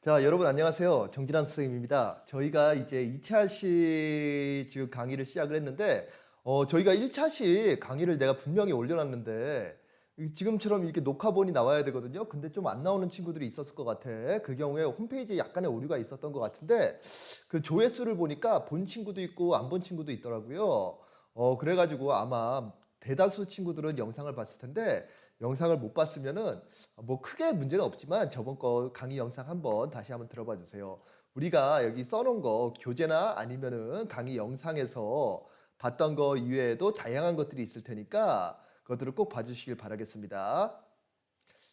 자, 여러분 안녕하세요. 정진환 선생님입니다. 저희가 이제 2차시 지금 강의를 시작을 했는데, 어, 저희가 1차시 강의를 내가 분명히 올려놨는데, 지금처럼 이렇게 녹화본이 나와야 되거든요. 근데 좀 안 나오는 친구들이 있었을 것 같아. 그 경우에 홈페이지에 약간의 오류가 있었던 것 같은데, 그 조회수를 보니까 본 친구도 있고 안 본 친구도 있더라고요. 어, 그래가지고 아마 대다수 친구들은 영상을 봤을 텐데, 영상을 못 봤으면은 뭐 크게 문제는 없지만 저번 거 강의 영상 한번 다시 한번 들어봐 주세요. 우리가 여기 써놓은 거 교재나 아니면은 강의 영상에서 봤던 거 이외에도 다양한 것들이 있을 테니까 그것들을 꼭 봐주시길 바라겠습니다.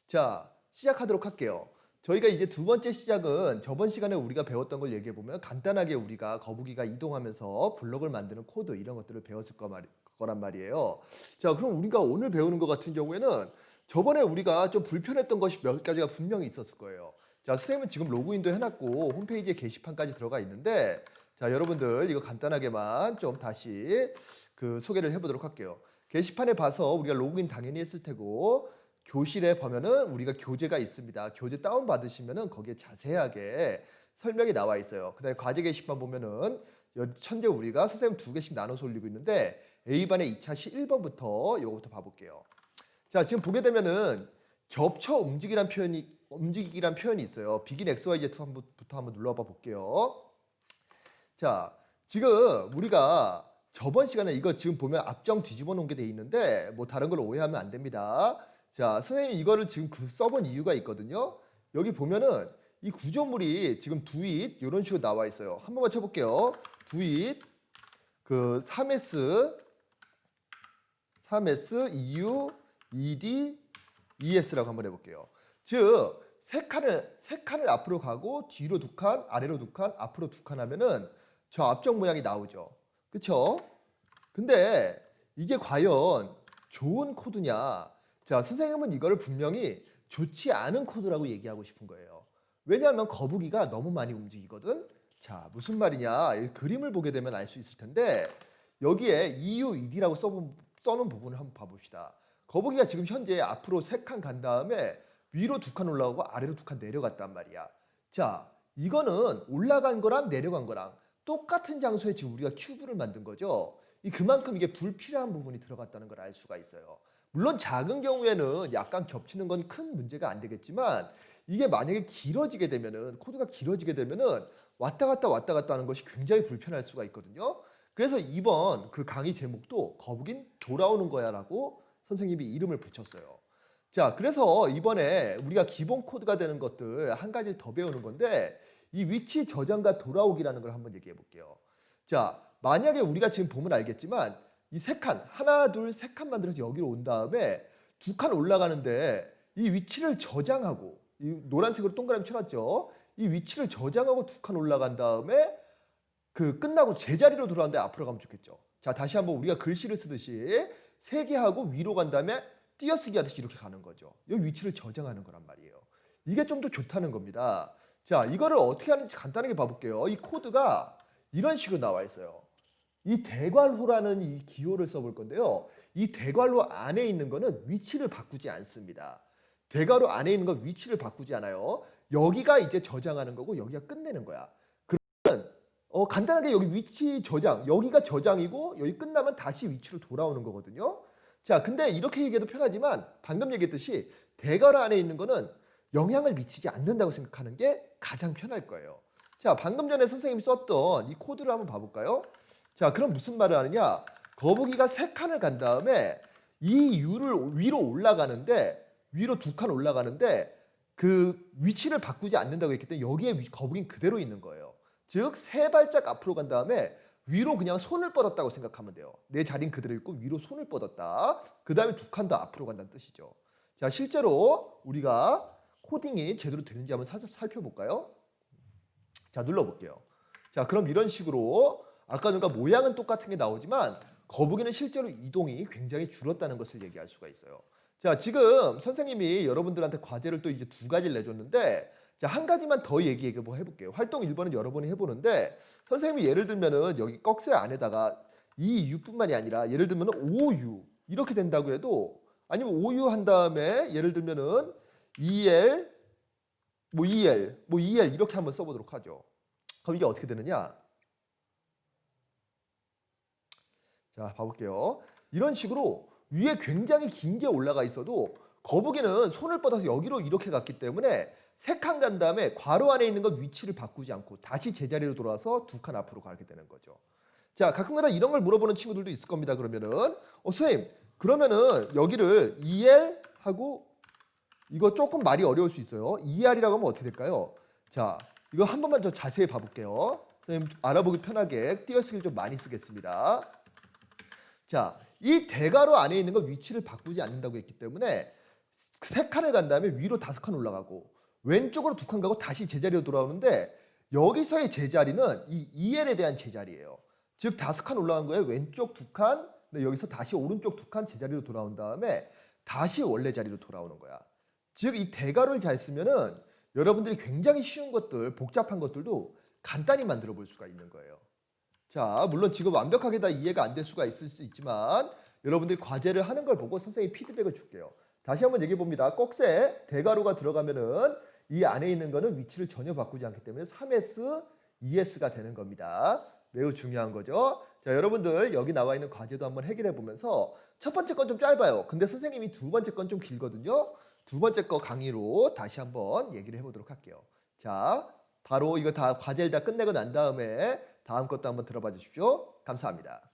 자, 시작하도록 할게요. 저희가 이제 두 번째 시작은 저번 시간에 우리가 배웠던 걸 얘기해 보면 간단하게 우리가 거북이가 이동하면서 블록을 만드는 코드 이런 것들을 배웠을 거란 말이에요. 자, 그럼 우리가 오늘 배우는 것 같은 경우에는 저번에 우리가 좀 불편했던 것이 몇 가지가 분명히 있었을 거예요. 자, 선생님은 지금 로그인도 해놨고 홈페이지에 게시판까지 들어가 있는데 자, 여러분들 이거 간단하게만 좀 다시 그 소개를 해보도록 할게요. 게시판에 봐서 우리가 로그인 당연히 했을 테고 교실에 보면은 우리가 교재가 있습니다. 교재 다운 받으시면은 거기에 자세하게 설명이 나와 있어요. 그다음에 과제 게시판 보면은 여- 현재 우리가 선생님 두 개씩 나눠서 올리고 있는데 A반의 2차 시 1번부터 요거부터 봐볼게요. 자, 지금 보게 되면은 겹쳐 움직이란 표현이 움직이란 표현이 있어요. 비긴 XYZ부터 한번 눌러봐 볼게요. 자, 지금 우리가 저번 시간에 이거 지금 보면 앞정 뒤집어 놓은 게 돼 있는데 뭐 다른 걸 오해하면 안 됩니다. 자, 선생님이 이거를 지금 그 써본 이유가 있거든요. 여기 보면은 이 구조물이 지금 두잇 이런 식으로 나와 있어요. 한 번만 쳐볼게요. 두잇 그 3S 3S, EU, ED, ES라고 한번 해볼게요. 즉, 세 칸을, 세 칸을 앞으로 가고 뒤로 두 칸, 아래로 두 칸, 앞으로 두 칸 하면은 저 앞쪽 모양이 나오죠. 그쵸? 근데 이게 과연 좋은 코드냐? 자, 선생님은 이거를 분명히 좋지 않은 코드라고 얘기하고 싶은 거예요. 왜냐하면 거북이가 너무 많이 움직이거든. 자, 무슨 말이냐? 이 그림을 보게 되면 알 수 있을 텐데 여기에 EU, ED라고 써본, 써놓은 부분을 한번 봐봅시다. 거북이가 지금 현재 앞으로 세 칸 간 다음에 위로 두 칸 올라가고 아래로 두 칸 내려갔단 말이야. 자, 이거는 올라간 거랑 내려간 거랑 똑같은 장소에 지금 우리가 큐브를 만든 거죠. 이 그만큼 이게 불필요한 부분이 들어갔다는 걸 알 수가 있어요. 물론 작은 경우에는 약간 겹치는 건 큰 문제가 안 되겠지만 이게 만약에 길어지게 되면은 코드가 길어지게 되면은 왔다 갔다 왔다 갔다 하는 것이 굉장히 불편할 수가 있거든요. 그래서 이번 그 강의 제목도 거북인 돌아오는 거야라고 선생님이 이름을 붙였어요. 자, 그래서 이번에 우리가 기본 코드가 되는 것들 한 가지를 더 배우는 건데 이 위치 저장과 돌아오기라는 걸 한번 얘기해 볼게요. 자, 만약에 우리가 지금 보면 알겠지만 이 세 칸, 하나, 둘, 세 칸 만들어서 여기로 온 다음에 두 칸 올라가는데 이 위치를 저장하고 이 노란색으로 동그라미 쳐놨죠. 이 위치를 저장하고 두 칸 올라간 다음에 그 끝나고 제자리로 돌아왔는데 앞으로 가면 좋겠죠. 자, 다시 한번 우리가 글씨를 쓰듯이 세 개 하고 위로 간 다음에 띄어쓰기 하듯이 이렇게 가는 거죠. 여기 위치를 저장하는 거란 말이에요. 이게 좀 더 좋다는 겁니다. 자, 이거를 어떻게 하는지 간단하게 봐볼게요. 이 코드가 이런 식으로 나와 있어요. 이 대괄호라는 이 기호를 써볼 건데요. 이 대괄호 안에 있는 거는 위치를 바꾸지 않습니다. 대괄호 안에 있는 건 위치를 바꾸지 않아요. 여기가 이제 저장하는 거고 여기가 끝내는 거야. 어, 간단하게 여기 위치 저장, 여기가 저장이고 여기 끝나면 다시 위치로 돌아오는 거거든요. 자, 근데 이렇게 얘기해도 편하지만 방금 얘기했듯이 대괄호 안에 있는 거는 영향을 미치지 않는다고 생각하는 게 가장 편할 거예요. 자, 방금 전에 선생님이 썼던 이 코드를 한번 봐볼까요? 자, 그럼 무슨 말을 하느냐? 거북이가 세 칸을 간 다음에 이 U를 위로 올라가는데 위로 두 칸 올라가는데 그 위치를 바꾸지 않는다고 했기 때문에 여기에 위- 거북이는 그대로 있는 거예요. 즉 세 발짝 앞으로 간 다음에 위로 그냥 손을 뻗었다고 생각하면 돼요. 내 자리는 그대로 있고 위로 손을 뻗었다. 그 다음에 두 칸 더 앞으로 간다는 뜻이죠. 자, 실제로 우리가 코딩이 제대로 되는지 한번 사- 살펴볼까요? 자, 눌러볼게요. 자, 그럼 이런 식으로 아까 전과 모양은 똑같은 게 나오지만 거북이는 실제로 이동이 굉장히 줄었다는 것을 얘기할 수가 있어요. 자, 지금 선생님이 여러분들한테 과제를 또 이제 두 가지를 내줬는데 자, 한 가지만 더 얘기해 뭐 해볼게요. 활동 1번은 여러 번이 해보는데 선생님이 예를 들면은 여기 꺽쇠 안에다가 이 U뿐만이 아니라 예를 들면 5U 이렇게 된다고 해도 아니면 5U 한 다음에 예를 들면은 2L 뭐 2L, 뭐 2L 이렇게 한번 써보도록 하죠. 그럼 이게 어떻게 되느냐? 자, 봐볼게요. 이런 식으로 위에 굉장히 긴 게 올라가 있어도 거북이는 손을 뻗어서 여기로 이렇게 갔기 때문에 세 칸 간 다음에 괄호 안에 있는 것 위치를 바꾸지 않고 다시 제자리로 돌아와서 두 칸 앞으로 가게 되는 거죠. 자, 가끔가다 이런 걸 물어보는 친구들도 있을 겁니다. 그러면은 어, 선생님, 그러면은 여기를 2L 하고 이거 조금 말이 어려울 수 있어요. 2R이라고 하면 어떻게 될까요? 자, 이거 한 번만 더 자세히 봐볼게요. 선생님 알아보기 편하게 띄어쓰기를 좀 많이 쓰겠습니다. 자, 이 대괄호 안에 있는 거 위치를 바꾸지 않는다고 했기 때문에 세 칸을 간 다음에 위로 다섯 칸 올라가고 왼쪽으로 두 칸 가고 다시 제자리로 돌아오는데 여기서의 제자리는 이 2L에 대한 제자리예요. 즉 다섯 칸 올라간 거에 왼쪽 두 칸, 여기서 다시 오른쪽 두 칸 제자리로 돌아온 다음에 다시 원래 자리로 돌아오는 거야. 즉 이 대괄호를 잘 쓰면은 여러분들이 굉장히 쉬운 것들, 복잡한 것들도 간단히 만들어 볼 수가 있는 거예요. 자, 물론 지금 완벽하게 다 이해가 안 될 수가 있을 수 있지만 여러분들이 과제를 하는 걸 보고 선생님이 피드백을 줄게요. 다시 한번 얘기해 봅니다. 꼭세 대괄호가 들어가면은 이 안에 있는 거는 위치를 전혀 바꾸지 않기 때문에 3S, 2S가 되는 겁니다. 매우 중요한 거죠. 자, 여러분들 여기 나와 있는 과제도 한번 해결해 보면서 첫 번째 건 좀 짧아요. 근데 선생님이 두 번째 건 좀 길거든요. 두 번째 거 강의로 다시 한번 얘기를 해보도록 할게요. 자, 바로 이거 다 과제를 다 끝내고 난 다음에 다음 것도 한번 들어봐 주십시오. 감사합니다.